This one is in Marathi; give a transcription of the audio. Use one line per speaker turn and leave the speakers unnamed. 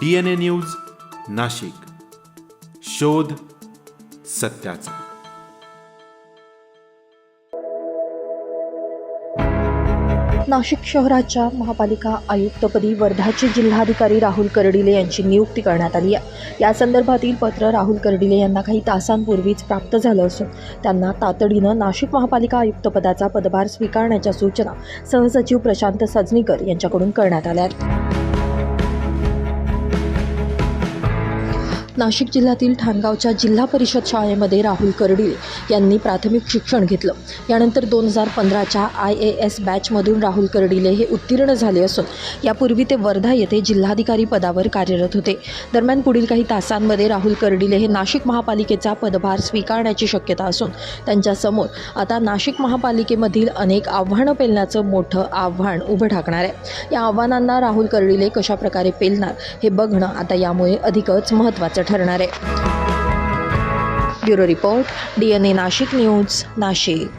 D N A news Nashik. शोध सत्याचा.
नाशिक शहराच्या महापालिका आयुक्तपदी वर्धाचे जिल्हाधिकारी राहुल कर्डिले यांची नियुक्ती करण्यात आली आहे. या संदर्भातील पत्र राहुल कर्डिले यांना काही तासांपूर्वीच प्राप्त झालं असून त्यांना तातडीनं नाशिक महापालिका आयुक्तपदाचा पदभार स्वीकारण्याच्या सूचना सहसचिव प्रशांत सजनीकर यांच्याकडून करण्यात आल्या आहेत. नाशिक जिल्ह्यातील ठाणगावच्या जिल्हा परिषद शाळेमध्ये राहुल कर्डिले यांनी प्राथमिक शिक्षण घेतलं. यानंतर दोन हजार पंधराच्या आय ए एस बॅचमधून राहुल कर्डिले हे उत्तीर्ण झाले असून यापूर्वी ते वर्धा येथे जिल्हाधिकारी पदावर कार्यरत होते. दरम्यान पुढील काही तासांमध्ये राहुल कर्डिले हे नाशिक महापालिकेचा पदभार स्वीकारण्याची शक्यता असून त्यांच्यासमोर आता नाशिक महापालिकेमधील अनेक आव्हानं पेलण्याचं मोठं आव्हान उभं ठाकणार आहे. या आव्हानांना राहुल कर्डिले कशाप्रकारे पेलणार हे बघणं आता यामुळे अधिकच महत्त्वाचं ठरणार आहे. Bureau report D N A Nashik news Nashik.